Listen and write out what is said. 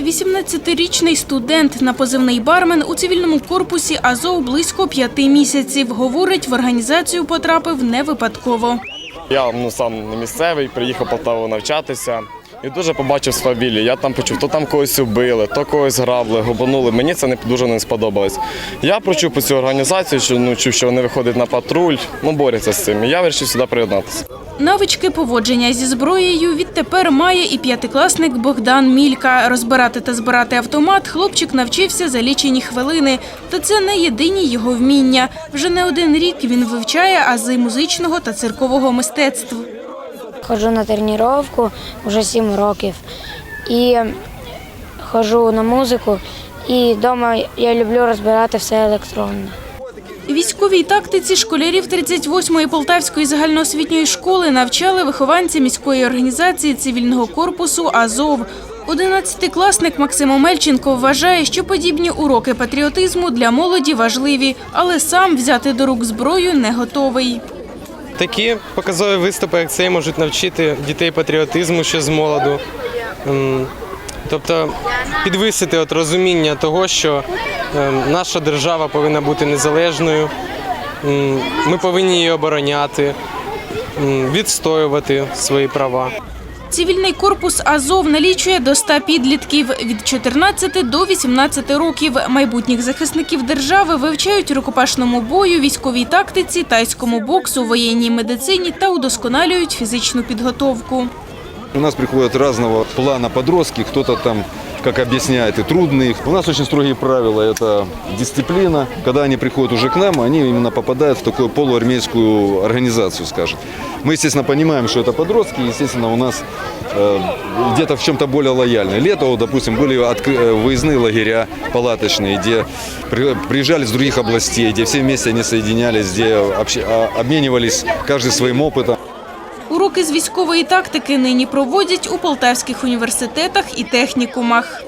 18-річний студент на позивний бармен у цивільному корпусі Азов близько п'яти місяців. Говорить, в організацію потрапив не випадково. Я ну сам не місцевий, приїхав Полтаву навчатися і дуже побачив свавілля. Я там почув, то там когось убили, то когось грабли, губанули. Мені це не дуже не сподобалось. Я прочув по цю організацію, що ну чув, що вони виходять на патруль, ну борються з цим. Я вирішив сюди приєднатися. Навички поводження зі зброєю відтепер має і п'ятикласник Богдан Мілька. Розбирати та збирати автомат хлопчик навчився за лічені хвилини. Та це не єдині його вміння. Вже не один рік він вивчає ази музичного та циркового мистецтв. Ходжу на тренування вже 7 років і ходжу на музику. І вдома я люблю розбирати все електронне. Військовій тактиці школярів 38-ї Полтавської загальноосвітньої школи навчали вихованці міської організації цивільного корпусу Азов. Одинадцятикласник Максим Омельченко вважає, що подібні уроки патріотизму для молоді важливі, але сам взяти до рук зброю не готовий. Такі показові виступи, як цей, можуть навчити дітей патріотизму ще з молоду. Ем, Тобто підвисити от розуміння того, що ем, наша держава повинна бути незалежною, ми повинні її обороняти, відстоювати свої права. Цивільний корпус Азов налічує до 100 підлітків від 14 до 18 років. Майбутніх захисників держави вивчають рукопашному бою, військовій тактиці, тайському боксу, воєнній медицині та удосконалюють фізичну підготовку. У нас приходять разного плана подростки, хто-то там, как объясняет, и трудные. У нас очень строгие правила, это дисциплина. Когда они приходят уже к нам, они именно попадают в такую полуармейскую организацию, скажем. Мы, естественно, понимаем, что это подростки, естественно, у нас э, где-то в чем-то более лояльны. Лето, вот, допустим, были откры- э, выездные лагеря палаточные, где при- приезжали с других областей, где все вместе они соединялись, где общ- а, обменивались каждый своим опытом. Уроки з військової тактики нині проводять у полтавських університетах і технікумах.